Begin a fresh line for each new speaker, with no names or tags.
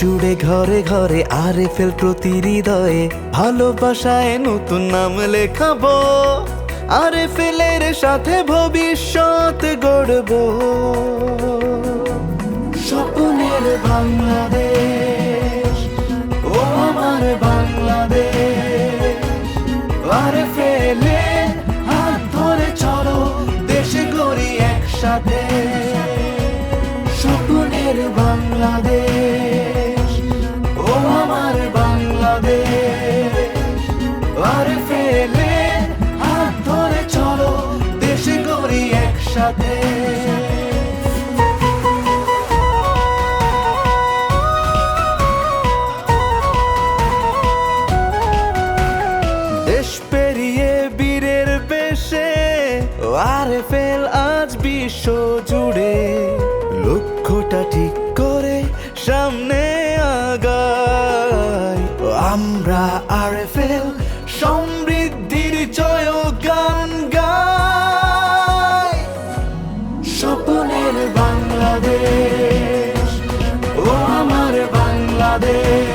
জুড়ে ঘরে ঘরে আরে ফেল প্রতি হৃদয়ে ভালোবাসায় নতুন নাম লেখাবো। আরে ফেলের সাথে ভবিষ্যৎ গড়ব। স্বপ্নের বাংলাদেশ, ও আমার বাংলাদেশ। আরে ফেলে হাত ধরে চলো, দেশে গড়ি একসাথে। স্বপ্নের বাংলাদেশ। একসাথে দেশ পেরিয়ে আর ফেল আজ বিশ্ব জুড়ে। লক্ষ্যটা ঠিক করে সামনে আগাই আমরা আর ফেল বাংলাদেশ